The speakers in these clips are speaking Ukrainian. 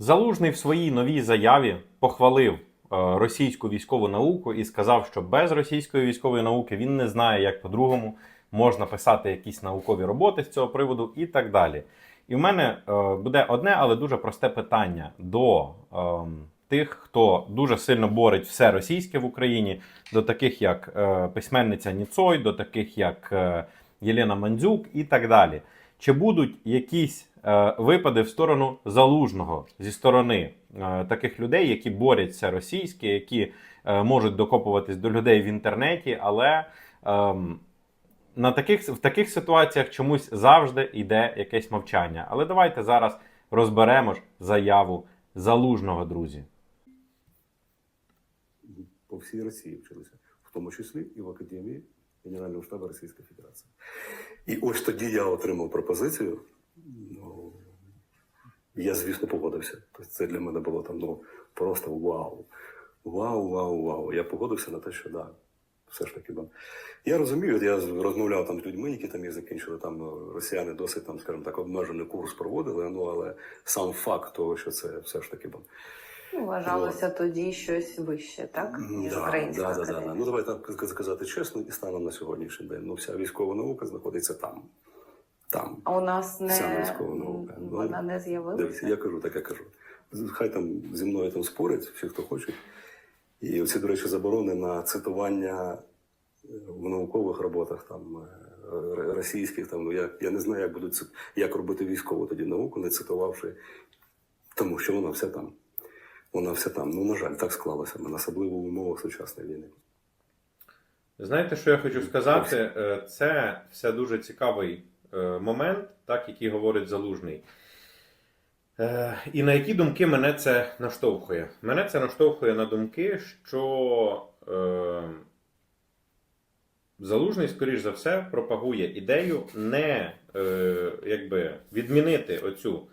Залужний в своїй новій заяві похвалив е, російську військову науку і сказав, що без російської військової науки він не знає, як по-другому можна писати якісь наукові роботи з цього приводу і так далі. І в мене е, буде одне, але дуже просте питання до ем, тих, хто дуже сильно борить все російське в Україні, до таких як е, письменниця Ніцой, до таких як е, Єлена Мандзюк і так далі. Чи будуть якісь е, випади в сторону залужного зі сторони е, таких людей, які борють все російське, які е, можуть докопуватись до людей в інтернеті, але ем, на таких, в таких ситуаціях чомусь завжди йде якесь мовчання. Але давайте зараз розберемо ж заяву залужного, друзі. по всій Росії вчилися, в тому числі і в Академії Генерального штабу Російської Федерації. І ось тоді я отримав пропозицію. Ну, я, звісно, погодився. Тобто це для мене було там ну, просто вау. Вау, вау, вау. Я погодився на те, що да, все ж таки, да. Я розумію, я розмовляв там з людьми, які там їх закінчили, там росіяни досить там, скажімо так, обмежений курс проводили, ну але сам факт того, що це все ж таки. да, Ну, Вважалося тоді щось вище, так? Ніж Да, українська да, да, да. Ну давай так сказати чесно, і станом на сьогоднішній день. Ну, вся військова наука знаходиться там. Там. А у нас Вся не військова наука. Ну, вона не Дивіться, з'явилася. я кажу, так я кажу. Хай там зі мною там спорять, всі, хто хочуть. І оці, до речі, заборони на цитування е, в наукових роботах там е, російських, там, ну, я, я не знаю, як будуть як робити військову тоді науку, не цитувавши, тому що вона вся там. Вона вся там. Ну, на жаль, так склалося, особливо в умовах сучасної війни. Знаєте, що я хочу сказати? Е, Це все дуже цікавий е, момент, так, який говорить залужний. Е, І на які думки мене це наштовхує? Мене це наштовхує на думки, що е, залужний, скоріш за все, пропагує ідею не е, якби, відмінити оцю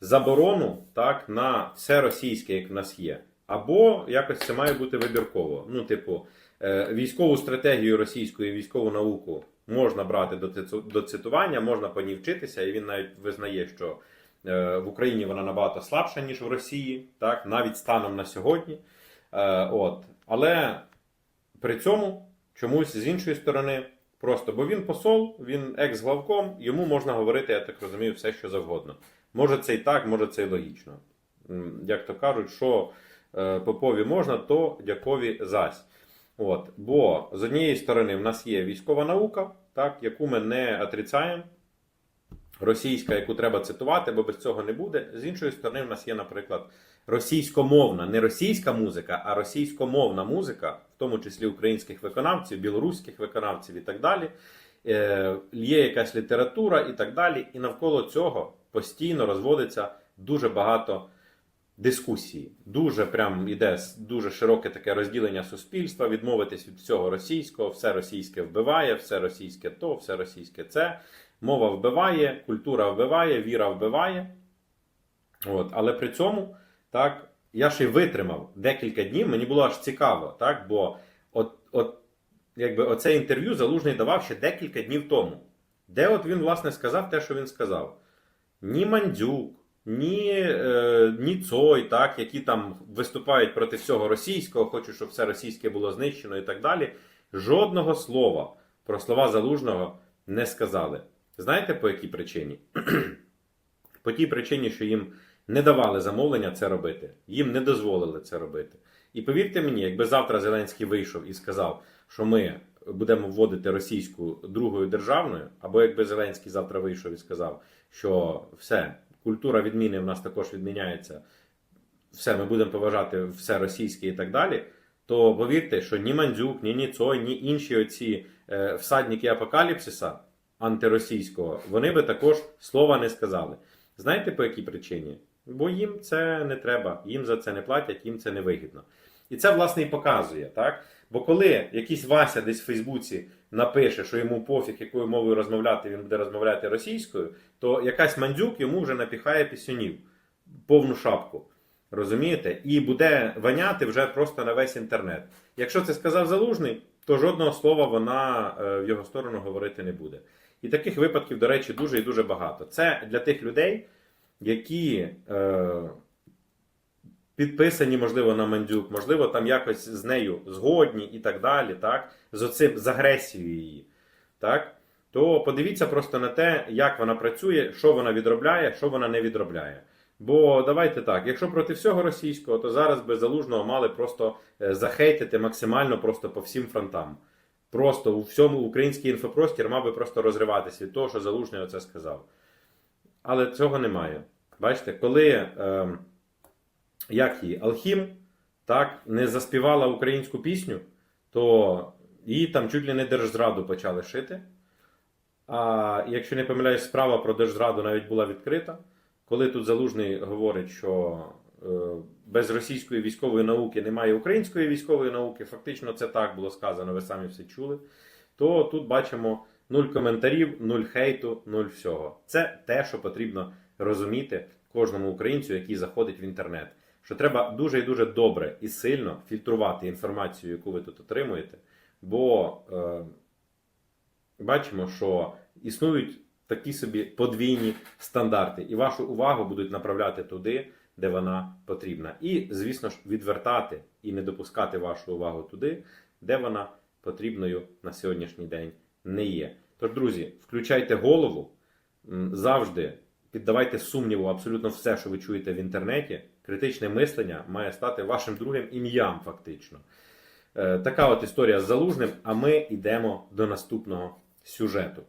заборону так, на все російське, як в нас є. Або якось це має бути вибірково. Ну, типу, е, військову стратегію російської військову науку можна брати до, цитування, можна по ній вчитися, і він навіть визнає, що е, в Україні вона набагато слабша, ніж в Росії, так, навіть станом на сьогодні. Е, от. Але при цьому чомусь з іншої сторони, просто бо він посол, він екс-главком, йому можна говорити, я так розумію, все, що завгодно. Може це і так, може це і логічно. Як то кажуть, що е, попові можна, то дякові зась. От. Бо з однієї сторони в нас є військова наука, так, яку ми не отрицаємо, російська, яку треба цитувати, бо без цього не буде. З іншої сторони, в нас є, наприклад, російськомовна, не російська музика, а російськомовна музика, в тому числі українських виконавців, білоруських виконавців і так далі. Е, Є якась література і так далі. І навколо цього постійно розводиться дуже багато дискусії. Дуже прям іде дуже широке таке розділення суспільства, відмовитись від всього російського, все російське вбиває, все російське то, все російське це. Мова вбиває, культура вбиває, віра вбиває. От, але при цьому, так, я ще й витримав декілька днів, мені було аж цікаво, так, бо от, от, якби оце інтерв'ю залужний давав ще декілька днів тому. Де от він, власне, сказав те, що він сказав. Ні Мандзюк, ні, е, ні Цой, так, які там виступають проти всього російського, хочуть, щоб все російське було знищено і так далі. Жодного слова про слова залужного не сказали. Знаєте по якій причині? По тій причині, що їм не давали замовлення це робити, їм не дозволили це робити. І повірте мені, якби завтра Зеленський вийшов і сказав, що ми будемо вводити російську другою державною, або якби Зеленський завтра вийшов і сказав, що все, культура відміни в нас також відміняється, все, ми будемо поважати все російське і так далі. То повірте, що ні Мандзюк, ні Ніцой, ні інші оці е, всадники апокаліпсиса антиросійського, вони би також слова не сказали. Знаєте по якій причині? Бо їм це не треба, їм за це не платять, їм це не вигідно. І це, власне, і показує, так? Бо коли якийсь Вася десь в Фейсбуці напише, що йому пофіг, якою мовою розмовляти, він буде розмовляти російською, то якась мандзюк йому вже напіхає пісюнів, повну шапку. Розумієте? І буде ваняти вже просто на весь інтернет. Якщо це сказав залужний, то жодного слова вона е, в його сторону говорити не буде. І таких випадків, до речі, дуже і дуже багато. Це для тих людей, які е, підписані, можливо, на Мандзюк, можливо, там якось з нею згодні і так далі, так, з оцим, з агресією її, так, то подивіться просто на те, як вона працює, що вона відробляє, що вона не відробляє. Бо давайте так, якщо проти всього російського, то зараз би залужного мали просто е, захейтити максимально просто по всім фронтам. Просто у всьому український інфопростір мав би просто розриватися від того, що залужний оце сказав. Але цього немає. Бачите, коли е, як її, Алхім так, не заспівала українську пісню, то її там чуть ли не держзраду почали шити. А якщо не помиляюсь, справа про держзраду навіть була відкрита. Коли тут залужний говорить, що е, без російської військової науки немає української військової науки, фактично це так було сказано, ви самі все чули. То тут бачимо нуль коментарів, нуль хейту, нуль всього. Це те, що потрібно розуміти кожному українцю, який заходить в інтернет. Що треба дуже і дуже добре і сильно фільтрувати інформацію, яку ви тут отримуєте, бо е, бачимо, що існують такі собі подвійні стандарти, і вашу увагу будуть направляти туди, де вона потрібна. І, звісно ж, відвертати і не допускати вашу увагу туди, де вона потрібною на сьогоднішній день не є. Тож, друзі, включайте голову, завжди піддавайте сумніву абсолютно все, що ви чуєте в інтернеті. Критичне мислення має стати вашим другим ім'ям, фактично. Е, Така от історія з залужним, а ми йдемо до наступного сюжету.